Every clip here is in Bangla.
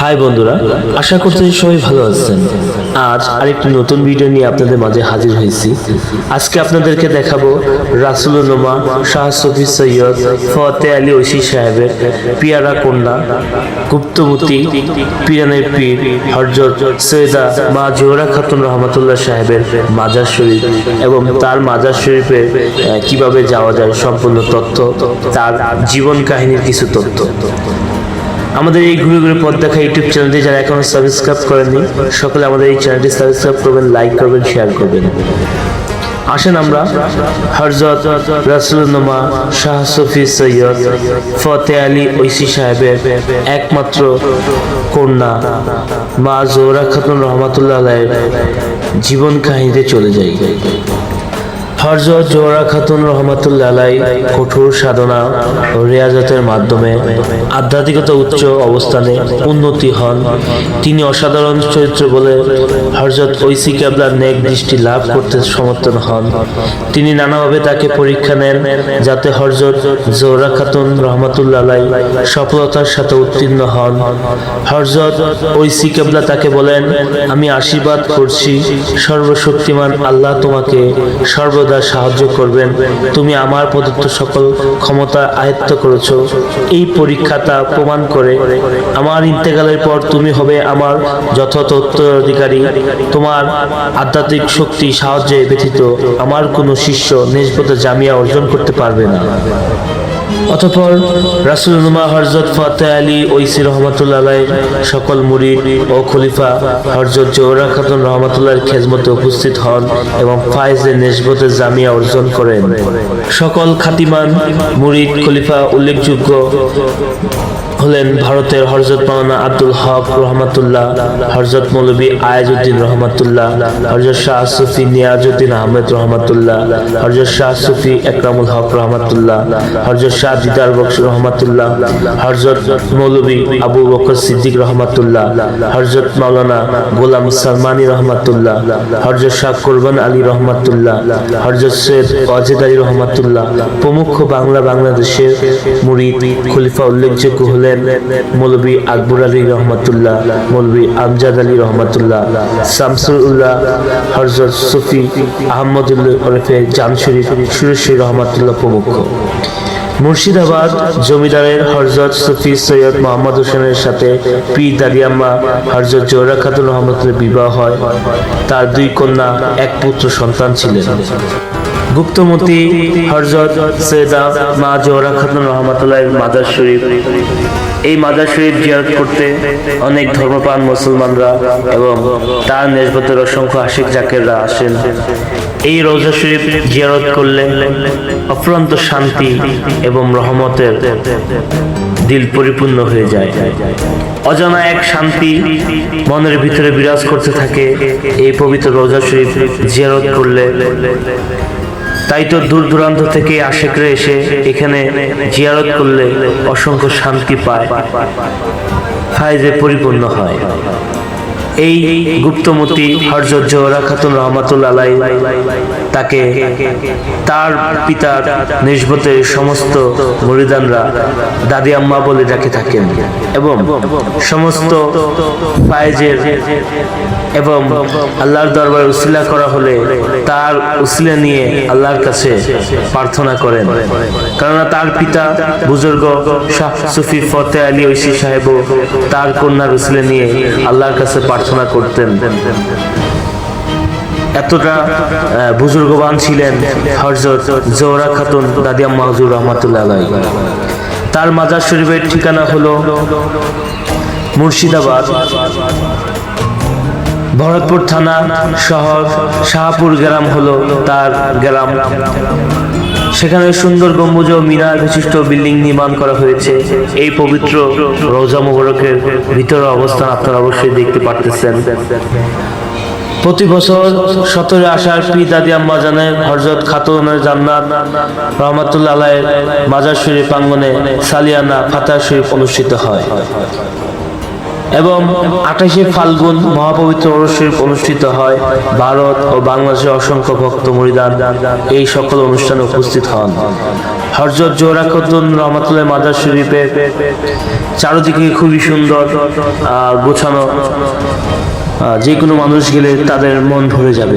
হাই বন্ধুরা আশা করছি সবাই ভালো আছেন। আজ আরেকটি নতুন ভিডিও নিয়ে আপনাদের মাঝে হাজির হয়েছি। আজকে আপনাদেরকে দেখাবো রাসুলুল্লামা শাহ সফি সৈয়দ ফতে আলী ঐশী সাহেবের পিয়ারা কন্যা গুপ্তমতি পিরানের পীর হরজত সৈয়দা মা জোহরা খাতুন রহমতুল্লাহ সাহেবের মাজার শরীফ এবং তার মাজার শরীফে আহ, কীভাবে যাওয়া যায় সম্পূর্ণ তথ্য তার জীবন কাহিনীর কিছু তথ্য। আমাদের এই ঘুরে ঘুরে পথ দেখা ইউটিউব চ্যানেলটি যারা এখনও সাবস্ক্রাইব করেননি, সকলে আমাদের এই চ্যানেলটি সাবস্ক্রাইব করবেন লাইক করবেন শেয়ার করবেন। আসেন আমরা হরজত রাসুলনুমা শাহ সফি সৈয়দ ফতে আলী ঐশী সাহেবের একমাত্র কন্যা মা জোহরা খাতুন রহমাতুল্লাহ জীবন কাহিনীতে চলে যাই। হরজত জোহরা খাতুন রহমাতুল্লাহ আলাই কঠোর সাধনা ও রেয়াজতের মাধ্যমে আধ্যাত্মিকতা উচ্চ অবস্থানে উন্নতি হন। তিনি অসাধারণ চরিত্র বলে হরজত ঐসি কেবলার নেক দৃষ্টি লাভ করতে সমর্থন হন। তিনি নানাভাবে তাকে পরীক্ষা নেন যাতে হরজত জোহরা খাতুন রহমাতুল্লাহ আলাই সফলতার সাথে উত্তীর্ণ হন। হরজত ঐসি কেবলা তাকে বলেন, আমি আশীর্বাদ করছি সর্বশক্তিমান আল্লাহ তোমাকে সর্বদা সাহায্য করবেন। তুমি আমার প্রদত্ত সকল ক্ষমতা আয়ত্ত করেছ। এই পরীক্ষা তা প্রমাণ করে আমার ইন্তেকালের পর তুমি হবে আমার যথাযথ উত্তরাধিকারী। তোমার আধ্যাত্মিক শক্তি সাহায্যে ব্যথিত। আমার কোনো শিষ্য নিজপথে জামিয়া অর্জন করতে পারবে না। অতঃপর রাসুলনুমা হরজত ফাতে আলী ঐসি রহমতুল্লাহ সকল মুরিদ ও খলিফা হরজত জোহরা খাতুন রহমতুল্লাহর খেজমতে উপস্থিত হন এবং ফায়েজে নেসবতে জামিয়া অর্জন করেন। সকল খাতিমান, মুরিদ, খলিফা উল্লেখযোগ্য হলেন ভারতের হরজত মাওলানা আব্দুল হক রহমাতুল্লাহ হরজত মৌলবী আয়াজউদ্দিন রহমাতুল্লাহ হরজত শাহ সুফি নিয়াজউদ্দিন আহমেদ রহমাতুল্লাহ হরজত শাহ সুফি একরামুল হক রহমাতুল্লাহ হরজত শাহ দিদার বক্স রহমাতুল্লাহ হরজত মৌলবী আবু বকর সিদ্দিক রহমাতুল্লাহ হরজত মাওলানা গোলাম সালমানি রহমাতুল্লাহ হরজত শাহ কোরবান আলী রহমাতুল্লাহ হরজত সৈয়দ অজেদ আলী রহমাতুল্লাহ, প্রমুখ বাংলা বাংলাদেশের মুরিদ খলিফা উল্লেখযোগ্য হলেন মৌলবী আকবর আলী রহমাতুল্লাহ, মৌলবী আমজাদ আলী রহমাতুল্লাহ শামসুল উল্লাহ হরজত সুফি আহমদুল্লাহ ওরফে জান শরীফ সুরেশ্বরী রহমাতুল্লাহ প্রমুখ। মুর্শিদাবাদ জমিদারের হরজত সুফি সৈয়দ মোহাম্মদ হোসেনের সাথে পি দারিয়াম্মা হরজত জোহরা খাতুন রহমতের বিবাহ হয়। তার দুই কন্যা, এক পুত্র সন্তান ছিলেন। গুপ্তমতি হরজত সৈয়দা মা জোহরা খাতুন রহমতুল্লাহ মাদার শরীফ। এই মাদার শরীফ জিয়ারত করতে অনেক ধর্মপ্রাণ মুসলমানরা এবং তার নেসবতের অসংখ্য আশিক জাকেররা আসেন। এই রোজা শরীফ জিয়ারত করলে অফুরন্ত শান্তি এবং রহমতের দিল পরিপূর্ণ হয়ে যায়। অজানা এক শান্তি মনের ভিতরে বিরাজ করতে থাকে এই পবিত্র রোজা শরীফ জিয়ারত করলে। তাই তো দূর দূরান্ত থেকে আশেকরে এসে এখানে জিয়ারত করলে অসংখ্য শান্তি পায়। ফায়জে পরিপূর্ণ হয়। এই গুপ্তমতি হরজত জোহরা খাতুন রহমাতুল্লাহ তাকে তার পিতার নিসবতের সমস্ত মরিদানরা দাদি আম্মা বলে ডাকে থাকেন এবং সমস্ত ফায়েজের এবং আল্লাহর দরবারে উসিলা করা হলে তার উসিলা নিয়ে আল্লাহর কাছে প্রার্থনা করেন। কেননা তার পিতা বুজুর্গ শাহ সুফি ফতে আলী ঐশী সাহেব তার কন্যার উসিলা নিয়ে আল্লাহর কাছে প্রার্থনা করতেন। এতটা বুজুর্গবান ছিলেন হরজত জোহরা খাতুন দাদিয়া মাহজুর রহমাতুল্লাহ তার মাজার শরীফের ঠিকানা হলো মুর্শিদাবাদ, ভরতপুর থানা শহর, শাহপুর গ্রাম হলো তার গ্রাম। সেখানে সুন্দর গম্বুজ ও মিনার বিশিষ্ট বিল্ডিং নির্মাণ করা হয়েছে। এই পবিত্র রোজা মুবারকের ভিতরে অবস্থান আপনারা অবশ্যই দেখতে পারতেছেন। প্রতি বছর সতরে আসার পি দাদি আম্মা জানের হরজত খাতুনের জান্নাত রহমাতুল্লাহ মাজার শরীফ প্রাঙ্গনে সালিয়ানা ফাতা শরীফ অনুষ্ঠিত হয়। এবং আঠাশে ফাল্গুন মহাপবিত্র শরীফ অনুষ্ঠিত হয়। ভারত ও বাংলাদেশের অসংখ্য ভক্ত মরিদান এই সকল অনুষ্ঠানে উপস্থিত হন। হরজত জোহরা খাতুন রহমতুল্লাহ মাজার শরীফের চারদিকে খুবই সুন্দর গোছানো যে কোনো মানুষ গেলে তাদের মন ভরে যাবে।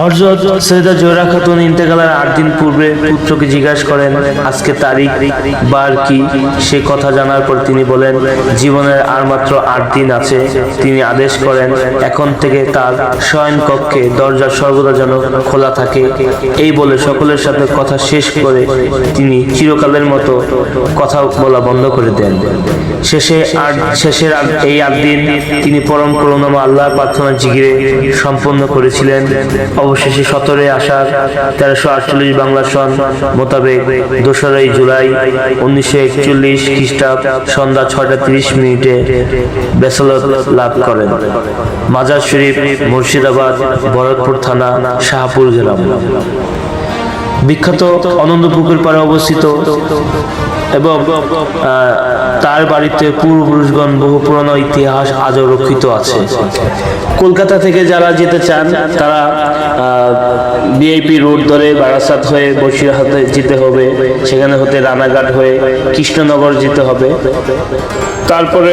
হরজত সৈয়দা জোহরা খাতুন ইন্তেকালের আট দিন পূর্বে পুত্রকে জিজ্ঞাসা করেন, আজকে তারিখ? বার কি? সে কথা জানার পর তিনি বলেন, জীবনের আর মাত্র আট দিন আছে। তিনি আদেশ করেন, এখন থেকে তার শয়ন কক্ষে দরজা সর্বদা যেন খোলা থাকে। এই বলে সকলের সাথে কথা শেষ করে তিনি চিরকালের মতো কথা বলা বন্ধ করে দেন। শেষে আট, শেষের এই আট দিন তিনি পরম করুণাময় আল্লাহর প্রার্থনা জিগিরে সম্পন্ন করেছিলেন। অবশেষে সতেরোই আষাঢ়, তেরোশো আটচল্লিশ বাংলা সন মোতাবেক দোসরাই জুলাই উনিশশো একচল্লিশ খ্রিস্টাব্দ সন্ধ্যা ছয়টা তিরিশ মিনিটে বেসালত লাভ করেন। মাজার শরীফ, মুর্শিদাবাদ ভরতপুর থানা, শাহপুর গ্রাম। বিখ্যাত অনন্তপুকুর পাড়ে অবস্থিত এবং তার বাড়িতে পূর্বপুরুষগণ বহু পুরানো ইতিহাস আজও রক্ষিত আছে। কলকাতা থেকে যারা যেতে চান, তারা বিআইপি রোড ধরে বারাসাত হয়ে বসিরহাটে যেতে হবে, সেখানে হতে রানাঘাট হয়ে কৃষ্ণনগর যেতে হবে। তারপরে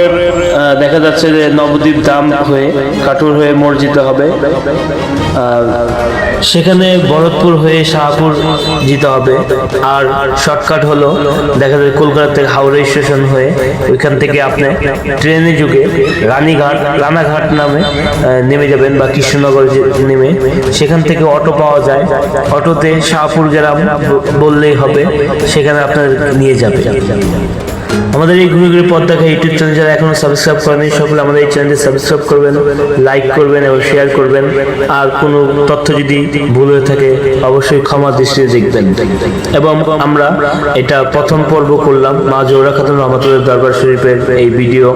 দেখা যাচ্ছে যে নবদ্বীপ ধাম হয়ে কাটুর হয়ে মোড় যেতে হবে। সেখানে ভরতপুর হয়ে শাহপুর যেতে হবে। আর শর্টকাট হলো, দেখা যায় কলকাতা থেকে হাওড়া স্টেশন হয়ে ওইখান থেকে আপনি ট্রেনে যুগে রানীঘাট, রানাঘাট নামে নেমে যাবেন বা কৃষ্ণনগর নেমে। সেখান থেকে অটো পাওয়া যায়। অটোতে শাহপুর গ্রাম বললেই হবে, সেখানে আপনার নিয়ে যাবে। আমাদের এই ঘুরে ঘুরে পথ দেখা ইউটিউব চ্যানেল যারা এখনও সাবস্ক্রাইব করেনি সকলে আমাদের এই চ্যানেলটি সাবস্ক্রাইব করবেন লাইক করবেন এবং শেয়ার করবেন। আর কোনো তথ্য যদি ভুল হয়ে থাকে, অবশ্যই ক্ষমা দৃষ্টিতে দেখবেন। এবং আমরা এটা প্রথম পর্ব করলাম, মা জোরা খাতুন রহমতুল্লাহ দরবার শরীফের এই ভিডিও